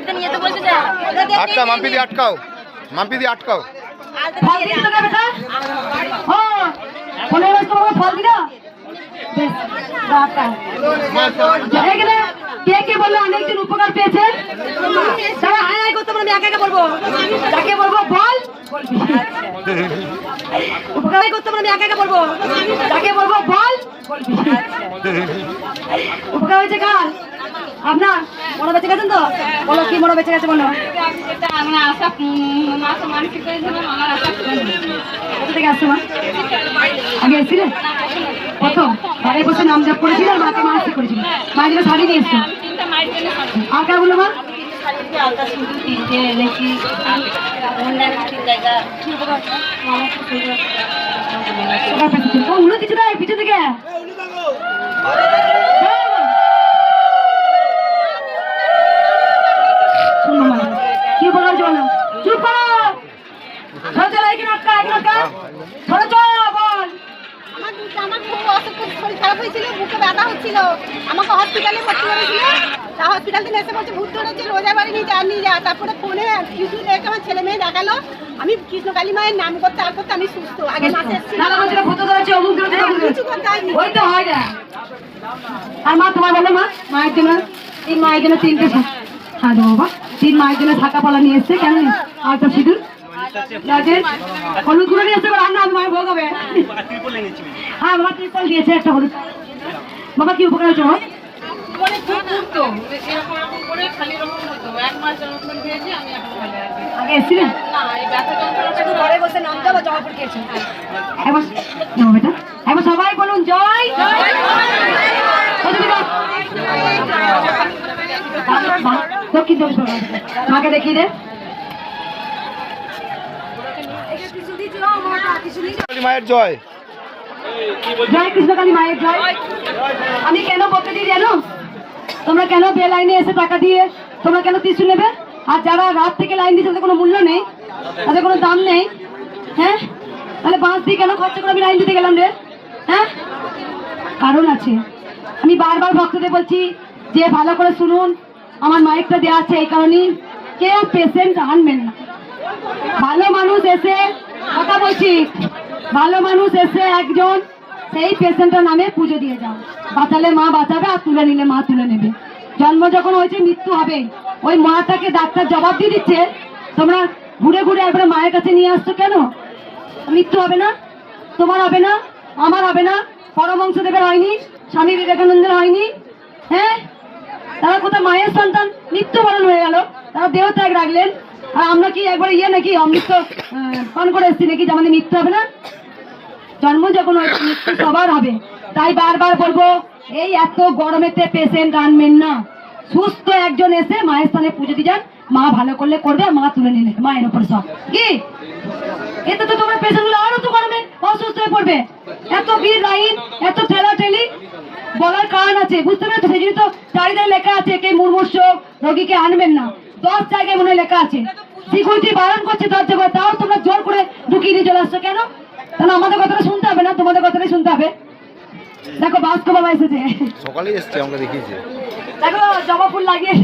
গাড়িতে নিয়ে তো আটকা মাম্পি দি আটকাও। মাম্পি দি আটকাও। কে কে বলল? অনেকদিন উপকার পেয়েছে করতে তাকে বলব উপকার করতে তাকে বলব হয়েছে কার? আপনার মনে বেঁচে গেছেন তো? বলো কি মনে বেঁচে গেছে বলো। থেকে আসছো মা? আগে এসছিলে? প্রথম। ঘরে বসে নাম জপ করেছিল আর মাকে মানসিক করেছিল। মা শাড়ি নিয়ে এসছো। আর কে বলো মা? আচ্ছা, উনি কিছুটা পিছু থেকে? এখানে আটকা এখানে আটকা চলো চলো বল। আমার আমার খুব অসুখ শরীর খারাপ হয়েছিল বুকে ব্যথা হচ্ছিল। আমাকে হসপিটালে ভর্তি করেছিল। তা হসপিটাল থেকে এসে বলছে ভূত ধরেছে রোজা বাড়ি নিয়ে যা নিয়ে যা। তারপরে ফোনে ইউটিউব দেখে আমার ছেলে মেয়ে দেখাল। আমি কৃষ্ণকালী মায়ের নাম করতে আর করতে আমি সুস্থ। আগে মাসে। কিছু করতে ওই তো হয় না। আর মা তোমার বলো মা? মায়ের জন্য তিন মায়ের জন্য তিনটে হ্যাঁ বাবা। তিন মায়ের জন্য থাকা পালা নিয়ে এসছে কেন আর তো সিঁদুর? হলুদ গুঁড়ো নিয়ে এসে রান্না হবে ভোগ হবে হ্যাঁ বাবা ত্রিপল দিয়েছে একটা হলুদ বাবা কি উপকার হয়েছে সবাই বলুন জয় দক্ষিণ দক্ষিণ মাকে দেখিয়ে দেন মায়ের জয়। জয় কৃষ্ণকালী মায়ের জয়। আমি কেন বলতে দিই জানো? তোমরা কেন বে লাইনে এসে টাকা দিয়ে তোমরা কেন ত্রিশুল নেবে? আর যারা রাত থেকে লাইন দিচ্ছে তাদের কোনো মূল্য নেই তাদের কোনো দাম নেই হ্যাঁ? তাহলে বাঁশ দিয়ে কেন খরচা করে আমি লাইন দিতে গেলাম রে? হ্যাঁ? কারণ আছে। আমি বারবার ভক্তদের বলছি যে ভালো করে শুনুন আমার মাইকটা দেওয়া আছে এই কারণেই। কেউ পেশেন্ট আনবেন না। ভালো মানুষ এসে কথা বলছি। ভালো মানুষ এসে একজন, সেই পেশেন্টের নামে পুজো দিয়ে যাও। বাঁচালে মা বাঁচাবে আর তুলে নিলে মা তুলে নেবে। জন্ম যখন হয়েছে, মৃত্যু হবে। ওই মাটাকে ডাক্তার জবাব দিয়ে দিচ্ছে, তোমরা ঘুরে ঘুরে একবার মায়ের কাছে নিয়ে আসছো কেন? মৃত্যু হবে না? তোমার হবে না? আমার হবে না? পরমংশদেবের হয়নি? স্বামী বিবেকানন্দের হয়নি? হ্যাঁ? তারা কোথায় মায়ের সন্তান? মৃত্যুবরণ হয়ে গেল। তারা দেহ ত্যাগ রাখলেন। আর আমরা কি একবার ইয়ে নাকি? অমৃত পান করে এসছি নাকি? যে আমাদের মৃত্যু হবে না? জন্ম যখন সবার হবে। তাই বারবার বলব, এই এত গরমেতে পেশেন্ট আনবেন না। সুস্থ একজন এসে মায়ের স্থানে পুজো দিয়ে যান। মা ভালো করলে করবে, মা তুলে নিলে, মায়ের উপর সব। কি? এতে তো তোমার পেশেন্টগুলো আরও তো গরমে অসুস্থ হয়ে পড়বে। এত ভিড়, লাইন, এত ঠেলা ঠেলি বলার কারণ আছে, বুঝতে পেরেছ? সেই জন্য তো চারিদায় লেখা আছে, কে মুমূর্ষ রোগীকে আনবেন না। দশ জায়গায় মনে হয় লেখা আছে। সিকিউরিটি বারণ করছে দরজা করে তাও তোমরা জোর করে ঢুকিয়ে নিয়ে চলে আসছো কেন? তাহলে আমাদের কথাটা শুনতে হবে না? তোমাদের কথাটাই শুনতে হবে। দেখো বাস্কো বাবা এসেছে সকালেই এসছে আমাকে দেখিয়েছে। দেখো জবা ফুল লাগিয়ে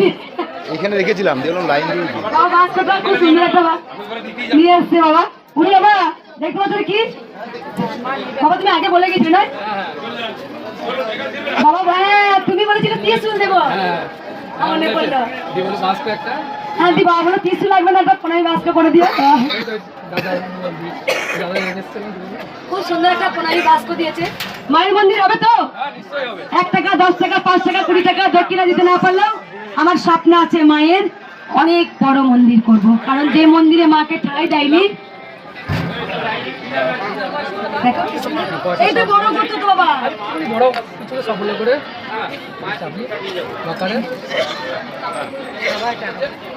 এখানে রেখেছিলাম দেখলাম লাইন দিয়ে দিই। বাবা বাস্কোটা খুব সুন্দর একটা বাস। নিয়ে এসছে বাবা। উনি বাবা দেখতে পাচ্ছ কি? বাবা তুমি আগে বলে গেছিলে। না বাবা হ্যাঁ তুমি বলেছিলে ত্রিশুল দেবো আমার মনে পড়ল হ্যাঁ লাগবে না একটা বাস্ক করে দিও খুব সুন্দর একটা বাস্ক দিয়েছে। মায়ের মন্দির হবে তো? হ্যাঁ এক টাকা দশ টাকা পাঁচ টাকা কুড়ি টাকা দক্ষিণা দিতে না পারলেও আমার স্বপ্ন আছে মায়ের অনেক বড় মন্দির করব। কারণ যে মন্দিরে মাকে ঠাঁই দেয়নি। এইটা বড় করতো তো বাবা। বড় কিছু সাফল্য করে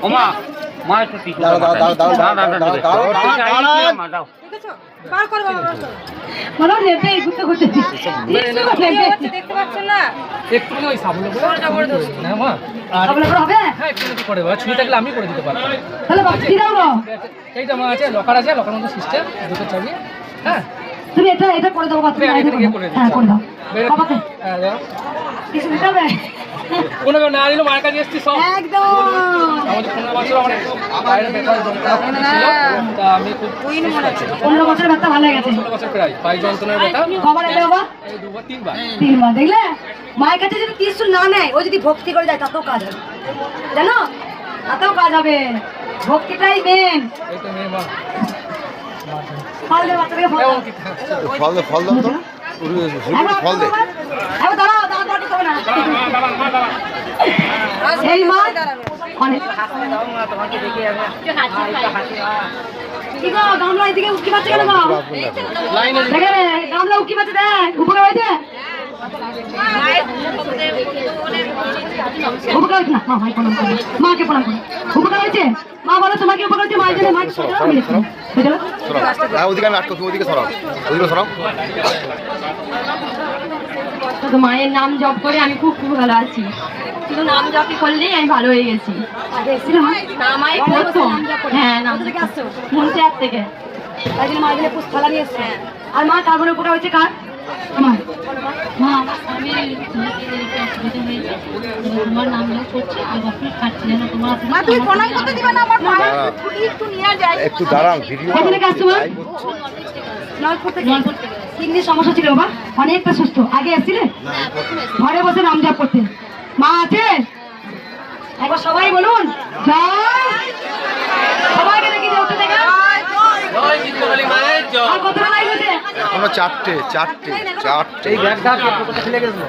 ওমা আমি করে দিতে পারব সিস্টেম হ্যাঁ তুমি এটা এটা করে দেবো কোনো না দিলে মার কাছে এসছি সব। একদম। মোটামুটি পনেরো বছর আমার একটু পায়ের ব্যথা তা আমি খুব পনেরো বছরের ব্যথা ভালো গেছে। ষোলো বছর প্রায়। পায়ে যন্ত্রণার ব্যথা। কবার বাবা? এই দুবার তিনবার। তিনবার দেখলে? মায়ের কাছে যদি ত্রিশুল না নেয় ও যদি ভক্তি করে যায় তাতেও কাজ হবে। জানো? তাতেও কাজ হবে। ভক্তিটাই মেন এই তো ফল দে ফল দে। ফল দাও তো। একবার ফল দে। এই মা অনেক গামলা এদিকে উকি পাচ্ছে কেন গামলা উকি পাচ্ছে দেখ উপকার হয়েছে উপকার না মা ভাই প্রণাম করো মাকে প্রণাম করো উপকার হয়েছে মা বলো তোমাকে উপকার হয়েছে মায়ের জন্য হ্যাঁ ওদিকে আমি আটকো তুমি ওদিকে সরাও। ওদিকে সরাও। শুধু মায়ের নাম জপ করে আমি খুব খুব ভালো আছি। শুধু নাম জপই করলেই আমি ভালো হয়ে গেছি। মায়ের প্রথম। হ্যাঁ নাম থেকে তাই জন্য পুষ্পালা নিয়ে এসছে। আর মা তারপরে উপকার হয়েছে কার? মা তোমার নাম জপ করছে আর বাপরে খাচ্ছি যেন তোমার মা তুমি প্রণাম করতে দিবে না আমার পায়ে একটু নিয়ে যাই। একটু দাঁড়াও ভিডিও নলপুর থেকে। কিডনির সমস্যা ছিল বাবা। অনেকটা সুস্থ। আগে এসেছিলে? ঘরে বসে নাম জপ করতে। মা আছে? একবার সবাই বলুন। জয়। সবাইকে দেখি যে দেখা। আর কতটা লাইন হয়েছে? এখনও চারটে চারটে চারটে। এই ব্যাগটা কে কোথা গেছিল